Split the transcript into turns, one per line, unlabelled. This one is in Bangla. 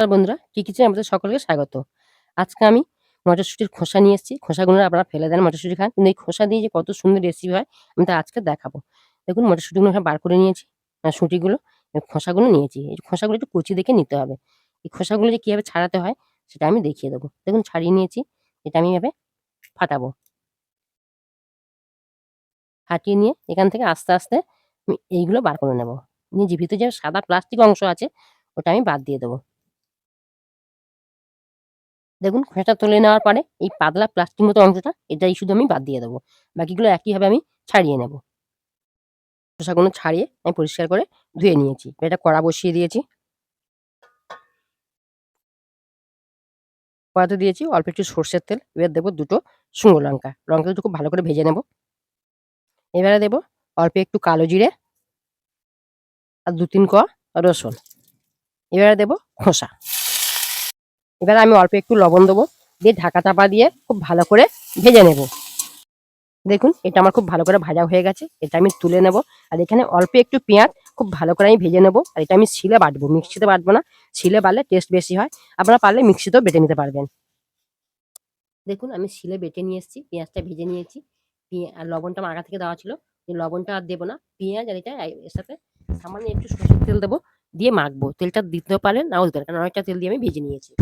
নমস্কার বন্ধুরা কি কিচেনে আমাদের সকলকে স্বাগত। আজকে আমি মটরশুঁটির খোসা নিয়ে এসেছি। খোসাগুলো আপনারা ফেলে দেন মটরশুঁটি খান। কিন্তু এই খোসা দিয়ে যে কত সুন্দর রেসিপি হয়, আমি তা আজকে দেখাবো। দেখুন, মটরশুঁটিগুলো এখানে বার করে নিয়েছি শুঁটিগুলো খোসাগুলো নিয়েছি। এই খোসাগুলো একটু কুচি দেখে নিতে হবে। এই খোসাগুলো যে কীভাবে ছাড়াতে হয়, সেটা আমি দেখিয়ে দেবো। দেখুন, ছাড়িয়ে নিয়েছি। এটা আমি এভাবে ফাটাবো। ফাটিয়ে নিয়ে এখান থেকে আস্তে আস্তে এইগুলো বার করে নেব। নিয়ে যে ভিতরে যে সাদা প্লাস্টিক অংশ আছে, ওটা আমি বাদ দিয়ে দেবো। দেখুন, খোসাটা তুলে নেওয়ার পরে এই পাতলা প্লাস্টিক মতো অংশটা, এটাই শুধু আমি বাদ দিয়ে দেবো। বাকিগুলো একইভাবে আমি ছাড়িয়ে নেব। খোসাগুলো ছাড়িয়ে আমি পরিষ্কার করে ধুয়ে নিয়েছি। এটা কড়া বসিয়ে দিয়েছি। কড়াতে দিয়েছি অল্প একটু সর্ষের তেল, এবার দেবো দুটো শুকনো লঙ্কা। লঙ্কা দুটো খুব ভালো করে ভেজে নেব। এবারে দেবো অল্প একটু কালো জিরে আর দু তিন কোয়া রসুন। এবারে দেবো খোসা। এবার আমি অল্প একটু লবণ দেবো, দিয়ে ঢাকা চাপা দিয়ে খুব ভালো করে ভেজে নেব। দেখুন, এটা আমার খুব ভালো করে ভাজা হয়ে গেছে, এটা আমি তুলে নেব। আর এখানে অল্প একটু পেঁয়াজ খুব ভালো করে আমি ভেজে নেব। আর এটা আমি শিলে বাটবো, মিক্সিতে বাটবো না, শিলে বাটলে টেস্ট বেশি হয়। আপনারা পারলে মিক্সিতেও বেটে নিতে পারবেন। দেখুন, আমি শিলে বেটে নিয়ে এসেছি, পেঁয়াজটা ভেজে নিয়েছি। আর লবণটা আমার আগা থেকে দেওয়া ছিল লবণটা আর দেবো না, পেঁয়াজ আর এটা এর সাথে সামান্য একটু সরষের তেল দেবো। দিয়ে মাখবো। তেলটা দিতেও পারেন, নাও দিতে পারেন। কারণ অনেকটা তেল দিয়ে আমি ভেজে নিয়েছি।